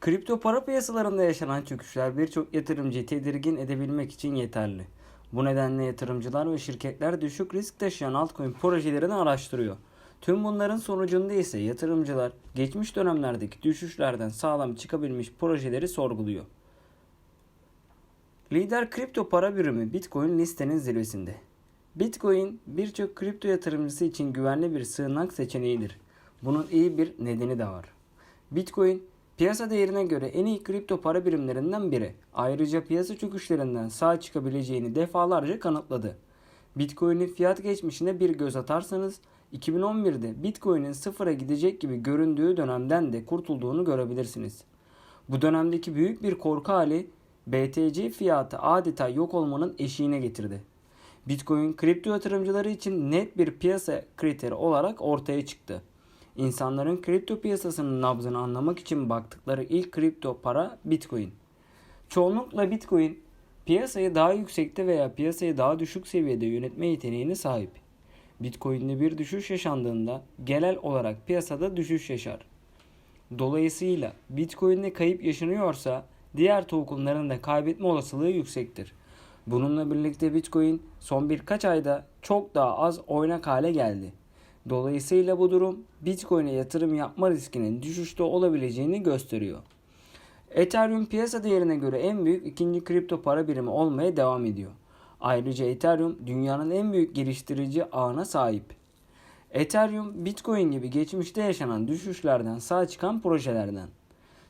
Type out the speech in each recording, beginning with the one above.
Kripto para piyasalarında yaşanan çöküşler birçok yatırımcıyı tedirgin edebilmek için yeterli. Bu nedenle yatırımcılar ve şirketler düşük risk taşıyan altcoin projelerini araştırıyor. Tüm bunların sonucunda ise yatırımcılar geçmiş dönemlerdeki düşüşlerden sağlam çıkabilmiş projeleri sorguluyor. Lider kripto para birimi Bitcoin listenin zirvesinde. Bitcoin birçok kripto yatırımcısı için güvenli bir sığınak seçeneğidir. Bunun iyi bir nedeni de var. Bitcoin piyasa değerine göre en iyi kripto para birimlerinden biri. Ayrıca piyasa çöküşlerinden sağ çıkabileceğini defalarca kanıtladı. Bitcoin'in fiyat geçmişine bir göz atarsanız 2011'de Bitcoin'in sıfıra gidecek gibi göründüğü dönemden de kurtulduğunu görebilirsiniz. Bu dönemdeki büyük bir korku hali BTC fiyatı adeta yok olmanın eşiğine getirdi. Bitcoin kripto yatırımcıları için net bir piyasa kriteri olarak ortaya çıktı. İnsanların kripto piyasasının nabzını anlamak için baktıkları ilk kripto para Bitcoin. Çoğunlukla Bitcoin piyasayı daha yüksekte veya piyasayı daha düşük seviyede yönetme yeteneğine sahip. Bitcoin'de bir düşüş yaşandığında genel olarak piyasada düşüş yaşar. Dolayısıyla Bitcoin'de kayıp yaşanıyorsa diğer tokenların da kaybetme olasılığı yüksektir. Bununla birlikte Bitcoin son birkaç ayda çok daha az oynak hale geldi. Dolayısıyla bu durum Bitcoin'e yatırım yapma riskinin düşüşte olabileceğini gösteriyor. Ethereum piyasa değerine göre en büyük ikinci kripto para birimi olmaya devam ediyor. Ayrıca Ethereum dünyanın en büyük geliştirici ağına sahip. Ethereum, Bitcoin gibi geçmişte yaşanan düşüşlerden sağ çıkan projelerden.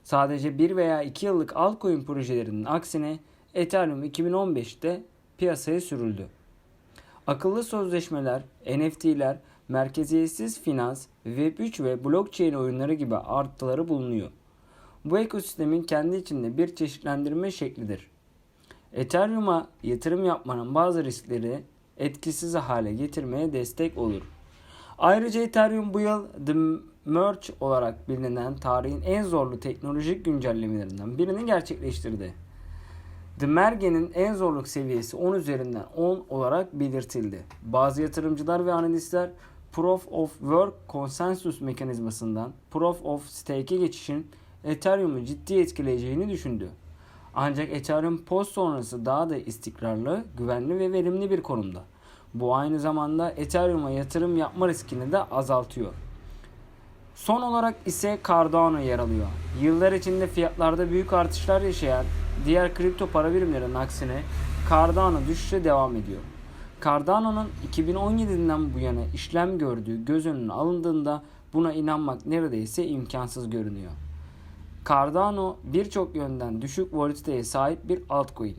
Sadece 1 veya 2 yıllık altcoin projelerinin aksine Ethereum 2015'te piyasaya sürüldü. Akıllı sözleşmeler, NFT'ler, merkeziyetsiz finans, Web3 ve blockchain oyunları gibi artıları bulunuyor. Bu ekosistemin kendi içinde bir çeşitlendirme şeklidir. Ethereum'a yatırım yapmanın bazı riskleri etkisiz hale getirmeye destek olur. Ayrıca Ethereum bu yıl The Merge olarak bilinen tarihin en zorlu teknolojik güncellemelerinden birini gerçekleştirdi. The Merge'nin en zorluk seviyesi 10 üzerinden 10 olarak belirtildi. Bazı yatırımcılar ve analistler Proof of Work konsensus mekanizmasından Proof of Stake'e geçişin Ethereum'u ciddi etkileyeceğini düşündü. Ancak Ethereum post sonrası daha da istikrarlı, güvenli ve verimli bir konumda. Bu aynı zamanda Ethereum'a yatırım yapma riskini de azaltıyor. Son olarak ise Cardano yer alıyor. Yıllar içinde fiyatlarda büyük artışlar yaşayan diğer kripto para birimlerinin aksine Cardano düşüşe devam ediyor. Cardano'nun 2017'den bu yana işlem gördüğü göz önüne alındığında buna inanmak neredeyse imkansız görünüyor. Cardano birçok yönden düşük volatiliteye sahip bir altcoin.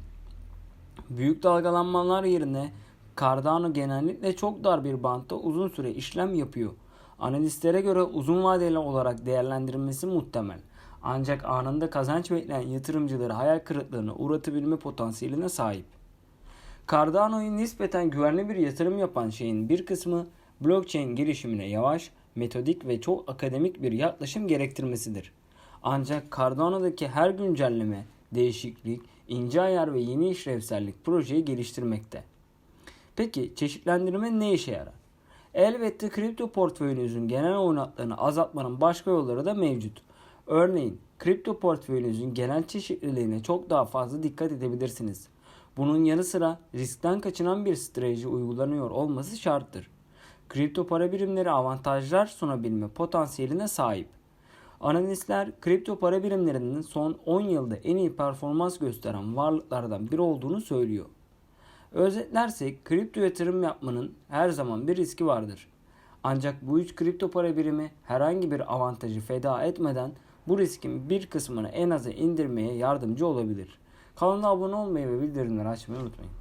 Büyük dalgalanmalar yerine Cardano genellikle çok dar bir bantta uzun süre işlem yapıyor. Analistlere göre uzun vadeli olarak değerlendirilmesi muhtemel. Ancak anında kazanç bekleyen yatırımcıları hayal kırıklığına uğratabilme potansiyeline sahip. Cardano'yu nispeten güvenli bir yatırım yapan şeyin bir kısmı blockchain gelişimine yavaş, metodik ve çok akademik bir yaklaşım gerektirmesidir. Ancak Cardano'daki her güncelleme, değişiklik, ince ayar ve yeni işlevsellik projeyi geliştirmekte. Peki çeşitlendirme ne işe yarar? Elbette kripto portföyünüzün genel oynaklarını azaltmanın başka yolları da mevcut. Örneğin kripto portföyünüzün genel çeşitliliğine çok daha fazla dikkat edebilirsiniz. Bunun yanı sıra riskten kaçınan bir strateji uygulanıyor olması şarttır. Kripto para birimleri avantajlar sunabilme potansiyeline sahip. Analistler kripto para birimlerinin son 10 yılda en iyi performans gösteren varlıklardan biri olduğunu söylüyor. Özetlersek kripto yatırım yapmanın her zaman bir riski vardır. Ancak bu üç kripto para birimi herhangi bir avantajı feda etmeden bu riskin bir kısmını en aza indirmeye yardımcı olabilir. Kanala abone olmayı ve bildirimleri açmayı unutmayın.